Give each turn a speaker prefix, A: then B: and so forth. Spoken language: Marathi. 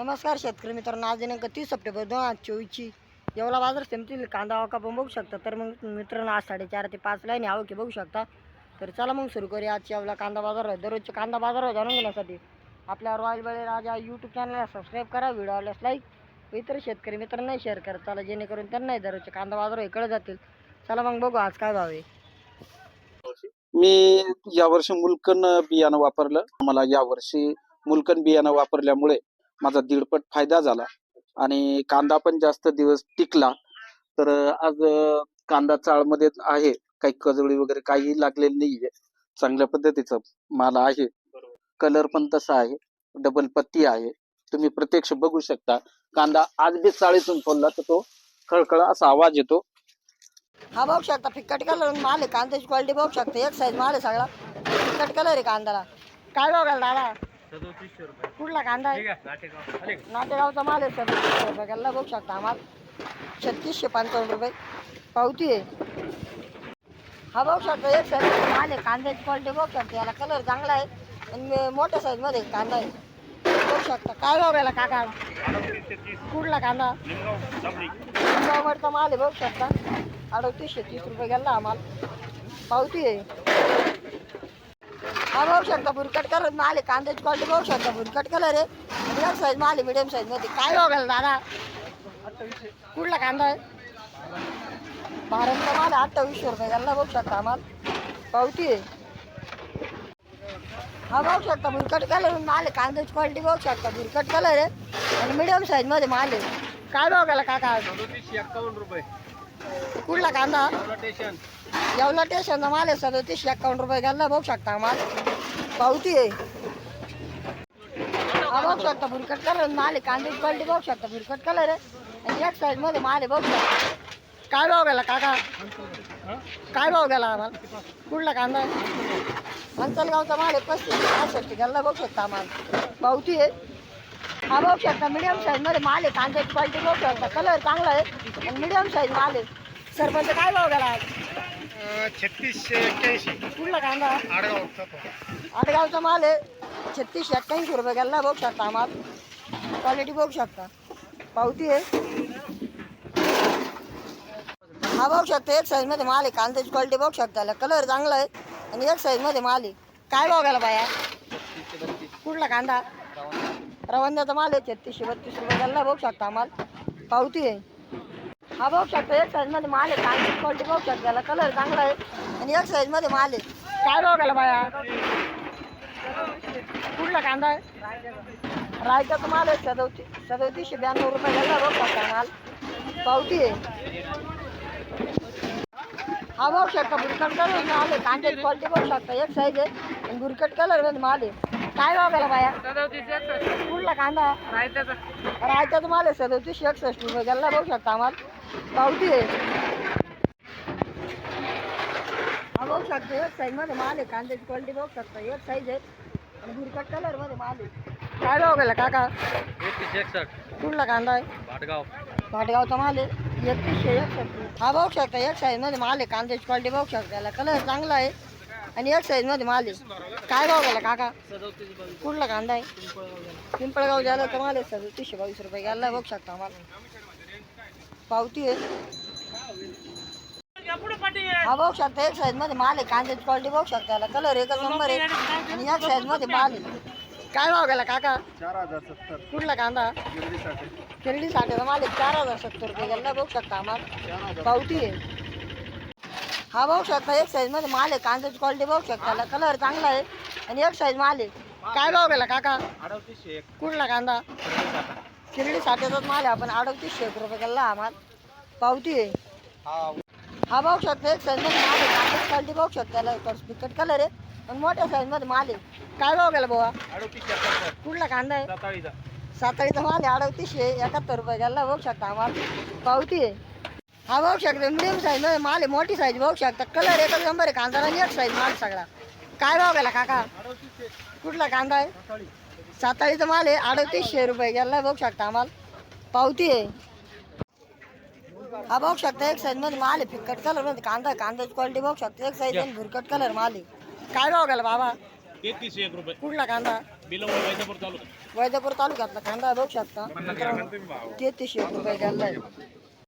A: नमस्कार शेतकरी मित्रांनो आज दिनांक तीस सप्टेंबर दोन हजार चोवीसची. येवला बाजार समितीतील कांदा वाका पण बघू शकता. तर मग मित्रांनो आज साडेचार ते पाच लाईन यावं की बघू शकता. तर चला मग सुरू करूया आजच्या येवला कांदा बाजार. दररोजच्या कांदा बाजार हो जाणून घेण्यासाठी आपल्या रॉयल बळे राजा यूट्यूब चॅनलला सबस्क्राईब करा व्हिडिओ आवडल्यास लाईक व इतर शेतकरी मित्रांनाही शेअर करा. चला जेणेकरून त्यांनाही दररोजचे कांदा बाजार हो इकडे जातील. चला मग बघू आज काय भाव आहे.
B: मी यावर्षी मुलकन बियाणं वापरलं. मला यावर्षी मुलकन बियाणं वापरल्यामुळे माझा दीडपट फायदा झाला. आणि कांदा पण जास्त दिवस टिकला. तर आज कांदा चाळमध्ये आहे. काही कजळी वगैरे काही लागलेली नाहीये. चांगल्या पद्धतीचा माल आहे. कलर पण तसा आहे. डबल पत्ती आहे. तुम्ही प्रत्यक्ष बघू शकता. कांदा आज बी चाळीतून फोडला तर तो खळखळ असा आवाज येतो.
A: हा बघू शकता. फिक्कट कलर माल आहे. कांद्याची क्वालिटी बघू शकता. एक साईज माल आहे सगळा. फिक्कट कलर आहे कांद्याला. काय बघाल दादा? कुठला कांदा आहे? नाटेगावचा माल आहे सदतीसशे रुपये गल्ला बघू शकता आम्हाला छत्तीसशे पंचावन्न रुपये. पावती आहे. हा बघू शकता एक साईज माल आहे. कांद्याची क्वालिटी बघू शकता. याला कलर चांगला आहे. आणि मोठ्या साईजमध्ये कांदा आहे. बघू शकता. काय बघायला काका कुठला कांदा? लिंगावरचा माल आहे बघू शकता. अडतीसशे तीस रुपये गेला आम्हाला पावती आहे. हा बघू शकता बुरकट कलर माल आहे कांद्याची क्वालिटी बघू शकता भुरकट कलर आहे मिडियम साईज माल आहे मिडियम साईजमध्ये. काय बघाल दादा? कुठला कांदा आहे? भारतचा माल आहे अठ्ठावीसशे रुपये गेला बघू शकता माल. पावती आहे. हा बघू शकता बुरकट कलर माल आहे कांद्याची क्वालिटी बघू शकता भुरकट कलर आहे आणि मिडियम साईजमध्ये माल आहे. काय बघायला काका
C: एक्कावन्न रुपये.
A: कुठला कांदा?
C: स्टेशन
A: येवला स्टेशनचा माल आहे सदतीसशे एकावन्न रुपये घ्यायला बघू शकता आम्हाला पावती आहे. हा बघू शकता बुरकट कलर माल आहे कांद्याची क्वालिटी बघू शकता. बुरकट कलर आहे. आणि एक साईडमध्ये माल आहे बघू शकता. काय भाव गेला काका? काय भाव गेला आम्हाला कुठला कांदा आहे? अंचलगावचा माल आहे पस्तीस पासष्ट घ्यायला बघू शकता आम्हाला पावती आहे. हा बघू शकता. मिडियम साईजमध्ये माल आहे कांद्याची क्वालिटी बघू शकता. कलर चांगला आहे आणि मिडियम साईज माल आहे. सरपंच काय भाव गेला आज?
C: छत्तीसशे एक्क्याऐंशी.
A: कुठला कांदा?
C: आडगावचा
A: आडगावचा माल आहे. छत्तीसशे अठ्ठ्याऐंशी रुपये गेला. बघू शकता आम्हाला क्वालिटी बघू शकता. पावती आहे. हा बघू शकता एक साईजमध्ये माल आहे. कांद्याची क्वालिटी बघू शकता. कलर चांगला आहे आणि एक साईजमध्ये माल आहे. काय भाव गेला बाया? कुठला कांदा? रवंद्याचा माल आहे छत्तीसशे बत्तीस रुपये. गेला बघू शकता माल. पावती आहे. हा बघू शकता एक साईजमध्ये माल आहे. चांगली क्वालिटी बघू शकता त्याला. कलर चांगला आहे. आणि एक साईजमध्ये माल आहे. काय बघायला बाया? कुठला कांदा आहे? रायच्याचा माल आहे सदवती सदवतीसशे ब्याण्णव रुपये. गेला बघू शकता माल. पावती आहे. हा बघू शकता बुरकट कलर माल आहे. कांद्याची क्वालिटी बघू शकता. एक साईज आहे. आणि गुरकट कलर माल आहे. काय भाव गेला बाया? कुठला कांदा? रायच्याचा माल आहे सदोतीसशे एकसष्ट रुपये. गेला बघू शकता आम्हाला पावती आहे. हा बघू शकता एक साईजमध्ये माल आहे. कांद्याची क्वालिटी बघू शकता. एक साईज आहे. आणि बुरकट कलरमध्ये माल आहे. काय भाव गेला काका?
C: एकतीस एकसष्ट.
A: कुठला कांदा आहे?
C: भाटगाव.
A: पाटगावचा माल आहे. एकतीसशे एकसष्ट हा बघू शकता एक साईजमध्ये माल आहे. कांद्याची क्वालिटी बघू शकता. याला कलर चांगला आहे. आणि एक साईजमध्ये माल आहे. काय भाव गेला काका? कुठला कांदा आहे? पिंपळगाव झालं तर माल आहे सदतीसशे बावीस रुपये. गेला बघू शकता आम्हाला पावती आहे. हा बघू शकता एक साईजमध्ये माल आहे. कांद्याची क्वालिटी बघू शकता याला. कलर एकच नंबर आहे? आणि एक साईजमध्ये माल आहे. काय भाव गेला काका?
C: चार हजार सत्तर.
A: कुठला कांदा किरडी साठीचा माल आहे. चार हजार सत्तर रुपये. गेला बघू शकता आम्हाला पावती आहे. हा बघू शकता एक साईजमध्ये माल आहे कांद्याची क्वालिटी बघू शकता कलर चांगला आहे आणि एक साईज माल आहे. काय भाव गेला काका?
C: अडतीसशे एक.
A: कुठला कांदा? किरडी साठीचाच माल आहे आपण अडतीसशे एक रुपये गेला आम्हाला पावती आहे.
C: हा.
A: बघू शकता एक साईजमध्ये माल आहे कांद्याची क्वालिटी बघू शकता बिकट कलर आहे आणि मोठ्या साईजमध्ये माल आहे. काय भाव गेला
C: एकाहत्तर.
A: कुठला कांदा आहे?
C: साताळीचा
A: साताळीचा माल आहे अडतीसशे एकाहत्तर रुपये गेला बघू शकता आम्हाला पावती आहे. हा बघू शकता मिडियम साईजमध्ये माल आहे मोठी साईज बघू शकता. कलर एकच नंबर आहे कांदा आणि एक साईज माल सगळा. काय भाव गेला काका? कुठला कांदा आहे? साताळीचा माल आहे अडतीसशे रुपये. गेला बघू शकता आम्हाला? पावती आहे. हा बघू शकता एक साईजमध्ये माल आहे फिक्कट कलरमध्ये. कांदा कांद्याची क्वालिटी बघू शकता एक साईज आणि भुरकट कलर माल आहे. काय भाव गेला बाबा?
C: एकतीसशे एक रुपये.
A: कुठला कांदा? वैजापूर तालुक्यातला कांदा आहे बघू शकता. तेहतीसशे रुपये गेला